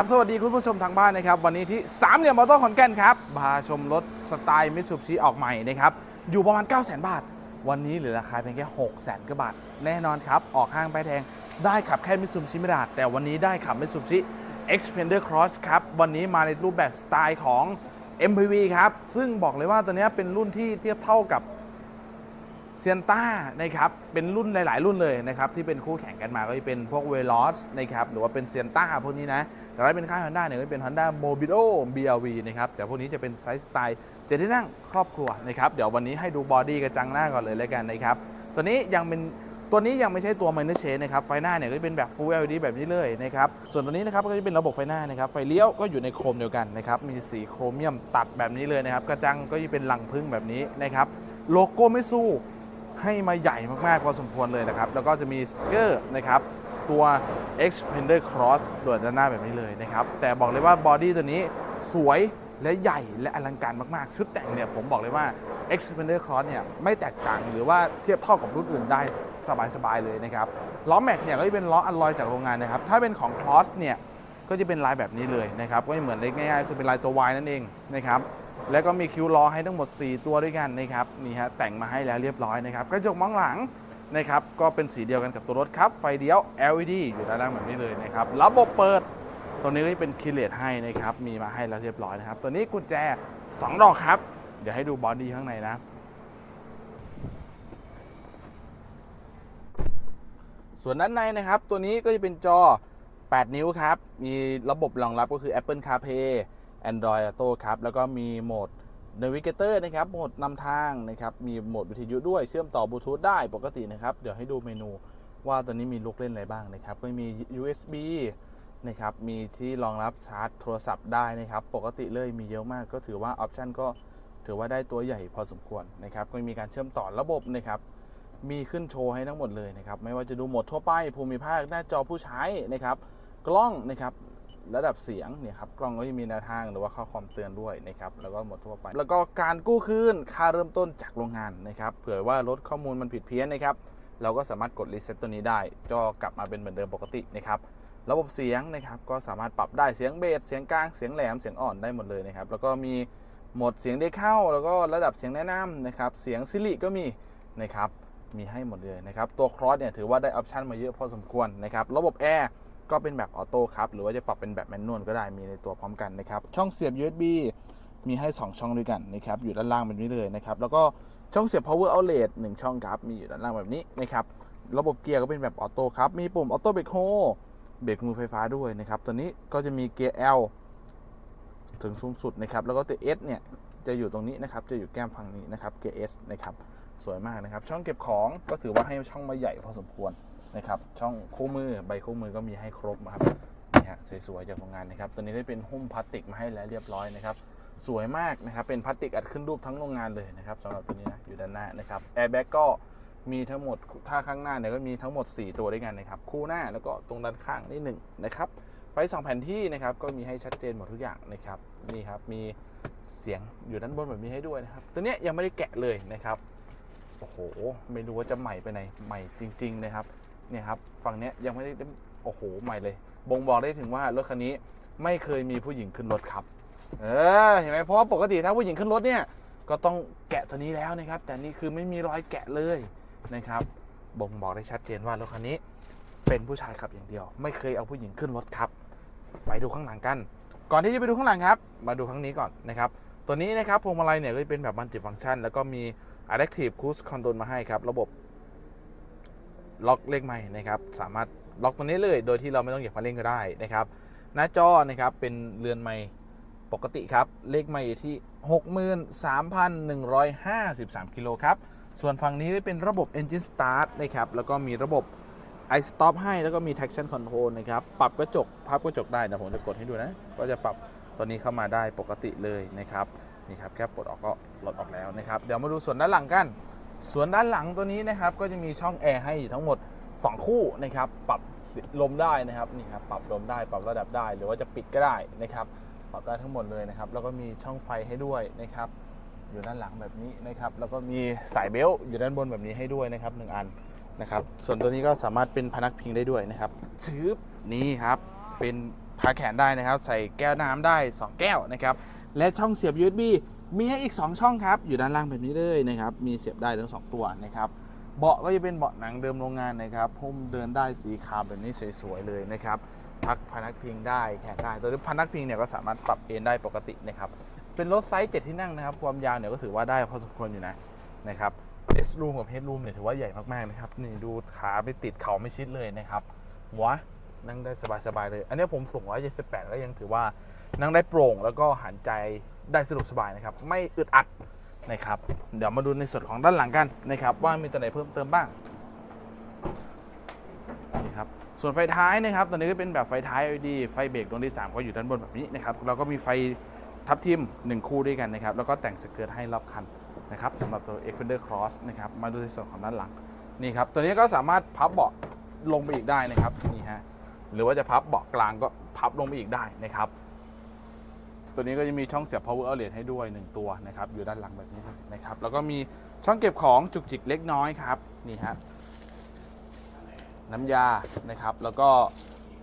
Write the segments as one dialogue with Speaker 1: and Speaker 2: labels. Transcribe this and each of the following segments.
Speaker 1: ครับสวัสดีคุณผู้ชมทางบ้านนะครับ วันนี้ที่สามเหลี่ยมมอเตอร์ขอนแก่นครับพาชมรถสไตล์มิตซูบิชิออกใหม่นะครับ อยู่ประมาณ 9 0 0 0 0 0 บาท วันนี้เหลือราคาเพียงแค่ 6 0 0 0 0กว่าบาท แน่นอนครับ ออกห้างไปแทงได้ขับแค่มิตซูบิชิไม่ได้แต่วันนี้ได้ขับมิตซูบิชิ Xpander Cross ครับ วันนี้มาในรูปแบบสไตล์ของ MPV ครับ ซึ่งบอกเลยว่าตัวเนี้ยเป็นรุ่นที่เทียบเท่ากับ เซียนต้านะครับเป็นรุ่นหลาย ๆ รุ่นเลยนะครับที่เป็นคู่แข่งกันมาก็จะเป็นพวกเวล o สนะครับหรือว่าเป็นเซียนต้าพวกนี้นะแต่ถ้าเป็นค่าย Honda เนี่ยก็จะเป็น Honda Mobilo BRV นะครับแต่พวกนี้จะเป็นไซส์สไตล์เจ็ดที่นั่งครอบครัวนะครับเดี๋ยววันนี้ให้ดูบอดี้กระจังหน้าก่อนเลยแล้วกันนะครับตัวนี้ยังเป็นตัวนี้ยังไม่ใช่ตัว minor change นะครับ ไฟหน้าเนี่ยก็จะเป็นแบบ full LED แบบนี้เลยนะครับ ส่วนตัวนี้นะครับก็จะเป็นระบบไฟหน้านะครับ ไฟเลี้ยวก็อยู่ในโครมเดียวกันนะครับ มีสีโครเมียมตัดแบบนี้เลยนะครับ กระจังก็จะเป็นลังพึ่งแบบนี้นะครับ โลโก้ไม่สู้ ให้มาใหญ่มากๆพอสมควรเลยนะครับ แล้วก็จะมีสติ๊กเกอร์นะครับตัว Xpander Cross ด่วนด้านหน้าแบบนี้เลยนะครับ แต่บอกเลยว่าบอดี้ตัวนี้สวยและใหญ่และอลังการมากๆ ชุดแต่งเนี่ยผมบอกเลยว่า Xpander Cross เนี่ยไม่แตกต่างหรือว่าเทียบเท่ากับรุ่นอื่นได้สบายๆเลยนะครับ ล้อแม็กเนี่ยก็จะเป็นล้ออัลลอยจากโรงงานนะครับ ถ้าเป็นของ Cross เนี่ยก็จะเป็นลายแบบนี้เลยนะครับ ก็เหมือนเล็กง่ายๆคือเป็นลายตัว Y นั่นเองนะครับ แล้วก็มีคิวล้อให้ทั้งหมด 4 ตัวด้วยกันนะครับนี่ฮะแต่งมาให้แล้วเรียบร้อยนะครับกระจกมองหลังนะครับก็เป็นสีเดียวกันกับตัวรถครับ ไฟเดียว LED อยู่ด้านล่างแบบนี้เลยนะครับระบบเปิด ตัวนี้ก็เป็นคีเลสให้นะครับมีมาให้แล้วเรียบร้อยนะครับ ตัวนี้กุญแจ 2 ดอกครับ เดี๋ยวให้ดูบอดี้ข้างในนะ ส่วนด้านในนะครับ ตัวนี้ก็จะเป็นจอ 8 นิ้วครับ มีระบบรองรับก็คือ Apple CarPlay Android Auto ครับ แล้วก็มีโหมด Navigator นะครับ โหมดนำทางนะครับ มีโหมดวิทยุด้วยเชื่อมต่อบลูทูธได้ปกตินะครับ เดี๋ยวให้ดูเมนูว่าตัวนี้มีลูกเล่นอะไรบ้างนะครับ ก็มี USB นะครับ มีที่รองรับชาร์จโทรศัพท์ได้นะครับ ปกติเลยมีเยอะมากก็ถือว่าออปชันก็ถือว่าได้ตัวใหญ่พอสมควรนะครับ ก็มีการเชื่อมต่อระบบนะครับมีขึ้นโชว์ให้ทั้งหมดเลยนะครับ ไม่ว่าจะดูโหมดทั่วไปภูมิภาคหน้าจอผู้ใช้นะครับ กล้องนะครับ ระดับเสียงเนี่ยครับกล้องก็จะมีแนวทางหรือว่าข้อความเตือนด้วยนะครับแล้วก็หมดทั่วไป แล้วก็การกู้คืนค่าเริ่มต้นจากโรงงานนะครับเผื่อว่ารถข้อมูลมันผิดเพี้ยนนะครับเราก็สามารถกดรีเซ็ตตัวนี้ได้ จอกลับมาเป็นเหมือนเดิมปกตินะครับระบบเสียงนะครับก็สามารถปรับได้เสียงเบสเสียงกลางเสียงแหลมเสียงอ่อนได้หมดเลยนะครับแล้วก็มีโหมดเสียงได้เข้า แล้วก็ระดับเสียงแนะนำนะครับเสียงซิริก็มีนะครับมีให้หมดเลยนะครับตัวครอสเนี่ยถือว่าได้ออปชันมาเยอะพอสมควรนะครับระบบแอร์ ก็เป็นแบบออโต้ครับ หรือว่าจะปรับเป็นแบบแมนนวลก็ได้มีในตัวพร้อมกันนะครับ ช่องเสียบ USB มีให้ 2 ช่องด้วยกันนะครับ อยู่ด้านล่างแบบนี้เลยนะครับ แล้วก็ช่องเสียบ power outlet 1 ช่องครับ มีอยู่ด้านล่างแบบนี้นะครับ ระบบเกียร์ก็เป็นแบบออโต้ครับ มีปุ่มออโต้เบรกโฮเบรกมือไฟฟ้าด้วยนะครับ ตัวนี้ก็จะมีเกียร์ L ถึงสูงสุดนะครับ แล้วก็ตัว S เนี่ย จะอยู่ตรงนี้นะครับ จะอยู่แก้มฝั่งนี้นะครับ เกียร์ S นะครับ สวยมากนะครับ ช่องเก็บของก็ถือว่าให้ช่องมาใหญ่พอสมควร นะครับช่องคู่มือใบคู่มือก็มีให้ครบนะครับนี่ฮะสวยๆจากโรงงานนะครับตัวนี้ได้เป็นหุ้มพลาสติกมาให้แล้วเรียบร้อยนะครับสวยมากนะครับเป็นพลาสติกอัดขึ้นรูปทั้งโรงงานเลยนะครับสำหรับตัวนี้นะอยู่ด้านหน้านะครับแอร์แบ็กก็มีทั้งหมดถ้าข้างหน้าเนี่ยก็มีทั้งหมด 4 ตัวด้วยกันนะครับคู่หน้าแล้วก็ตรงด้านข้างนี่หนึ่งนะครับไฟสองแผ่นที่นะครับก็มีให้ชัดเจนหมดทุกอย่างนะครับนี่ครับมีเสียงอยู่ด้านบนแบบนี้ให้ด้วยนะครับตัวนี้ยยังไม่ได้แกะเลยนะครับโอ้โหไม่รู้ว่าจะใหม่ไปไหนใหม่จริง ๆ นะครับ เนี่ยครับฝั่งเนี้ยยังไม่ได้โอ้โหใหม่เลย บ่งบอกได้ถึงว่ารถคันนี้ไม่เคยมีผู้หญิงขึ้นรถครับ เออเห็นไหมเพราะว่าปกติถ้าผู้หญิงขึ้นรถเนี่ยก็ต้องแกะตัวนี้แล้วนะครับ แต่นี่คือไม่มีรอยแกะเลยนะครับ บ่งบอกได้ชัดเจนว่ารถคันนี้ เป็นผู้ชายขับอย่างเดียว ไม่เคยเอาผู้หญิงขึ้นรถครับ ไปดูข้างหลังกัน ก่อนที่จะไปดูข้างหลังครับ มาดูข้างนี้ก่อนนะครับ ตัวนี้นะครับพวงมาลัยเนี่ยก็จะเป็นแบบมัลติฟัง c t ชัน แล้วก็มี Adaptive Cruise Control มาให้ครับ ระบบ ล็อกเลขใหม่นะครับ สามารถล็อกตัวนี้เลย โดยที่เราไม่ต้องเหยียบคันเร่งก็ได้นะครับ หน้าจอนะครับเป็นเรือนไม้ปกติครับ เลขไม้ที่ 63,153 กิโลครับ ส่วนฝั่งนี้เป็นระบบ Engine Start นะครับ แล้วก็มีระบบ i stop ให้ แล้วก็มี traction control นะครับ ปรับกระจก พับกระจกได้นะผมจะกดให้ดูนะ ก็จะปรับตัวนี้เข้ามาได้ปกติเลยนะครับ นี่ครับ แค่ปลดออกก็ลดออกแล้วนะครับ เดี๋ยวมาดูส่วนด้านหลังกัน ส่วนด้านหลังตัวนี้นะครับก็จะมีช่องแอร์ให้อยู่ทั้งหมด 2 คู่นะครับปรับลมได้นะครับนี่ครับปรับลมได้ปรับระดับได้ หรือว่าจะปิดก็ได้นะครับปรับได้ทั้งหมดเลยนะครับ แล้วก็มีช่องไฟให้ด้วยนะครับ อยู่ด้านหลังแบบนี้นะครับ แล้วก็มีสายเบลต์อยู่ด้านบนแบบนี้ให้ด้วยนะครับหนึ่งอันนะครับส่วนตัวนี้ก็สามารถเป็นพนักพิงได้ด้วยนะครับชืบนี่ครับเป็นพาแขนได้นะครับ ใส่แก้วน้ำได้ 2 แก้วนะครับ และช่องเสียบ USB มีให้อีก 2 ช่องครับ อยู่ด้านล่างแบบนี้เลยนะครับ มีเสียบได้ทั้ง 2 ตัวนะครับ เบาะก็จะเป็นเบาะหนังเดิมโรงงานนะครับพุ่มเดินได้สีขาวแบบนี้สวยๆเลยนะครับ พักพนักพิงได้แขนได้ตัวนี้พนักพิงเนี่ยก็สามารถปรับเอนได้ปกตินะครับ เป็นรถไซส์7ที่นั่งนะครับ ความยาวเนี่ยก็ถือว่าได้พอสมควรอยู่นะนะครับเอสรูมกับเฮดรูมเนี่ยถือว่าใหญ่มากๆนะครับ นี่ดูขาไปติดเขาไม่ชิดเลยนะครับหัว นั่งได้สบายๆเลย อันนี้ผมสูง178ก็ยังถือว่านั่งได้โปร่งแล้วก็หันใจได้สะดวกสบายนะครับ ไม่อึดอัดนะครับ เดี๋ยวมาดูในส่วนของด้านหลังกันนะครับ ว่ามีตัวไหนเพิ่มเติมบ้างนี่ครับส่วนไฟท้ายนะครับตัวนี้ก็เป็นแบบไฟท้าย LED ไฟเบรกดวงที่ 3 ก็อยู่ด้านบนแบบนี้นะครับเราก็มีไฟทับทิม 1 คู่ด้วยกันนะครับ แล้วก็แต่งสเกิร์ตให้รอบคันนะครับสำหรับตัว Xpander Cross นะครับมาดูในส่วนของด้านหลังนี่ครับตัวนี้ก็สามารถพับเบาะลงไปอีกได้นะครับนี่ฮะ หรือว่าจะพับเบาะกลางก็พับลงไปอีกได้นะครับ ตัวนี้ก็จะมีช่องเสียบ power outlet ให้ด้วย 1 ตัวนะครับ อยู่ด้านหลังแบบนี้นะครับ แล้วก็มีช่องเก็บของจุกจิกเล็กน้อยครับ นี่ฮะน้ำยานะครับ แล้วก็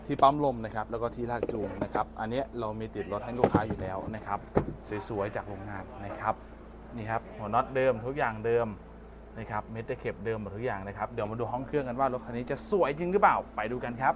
Speaker 1: ที่ปั๊มลมนะครับ แล้วก็ที่ลากจูงนะครับ อันนี้เรามีติดรถให้ลูกค้าอยู่แล้วนะครับ สวยๆจากโรงงานนะครับ นี่ครับหัวน็อตเดิมทุกอย่างเดิมนะครับเมตาเข็บเดิมหมดทุกอย่างนะครับ เดี๋ยวมาดูห้องเครื่องกันว่ารถคันนี้จะสวยจริงหรือเปล่า ไปดูกันครับ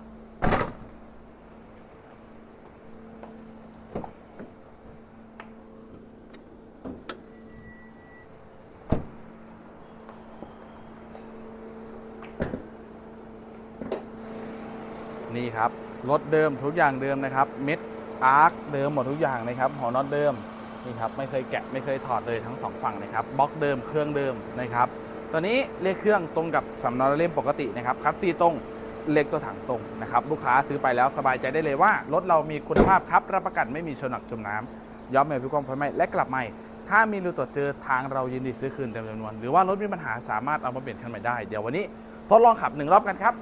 Speaker 1: นี่ ครับ รถเดิมทุกอย่างเดิมนะครับ เม็ดอาร์คเดิมหมดทุกอย่างนะครับหัวน็อตเดิมนี่ครับไม่เคยแกะไม่เคยถอดเลยทั้งสองฝั่งนะครับบล็อกเดิมเครื่องเดิมนะครับตัวนี้เลขเครื่องตรงกับสำเนาเล่มปกตินะครับคัสตีตรงเลขตัวถังตรงนะครับลูกค้าซื้อไปแล้วสบายใจได้เลยว่ารถเรามีคุณภาพครับรับประกันไม่มีชนหนักจมน้ำย้อมแมพิความไฟไหม้และกลับใหม่ถ้ามีรูตรวจเจอทางเรายินดีซื้อคืนเต็มจำนวน หรือว่ารถมีปัญหาสามารถเอามาเปลี่ยนคันใหม่ได้ เดี๋ยววันนี้ทดลองขับหนึ่งรอบกันครับ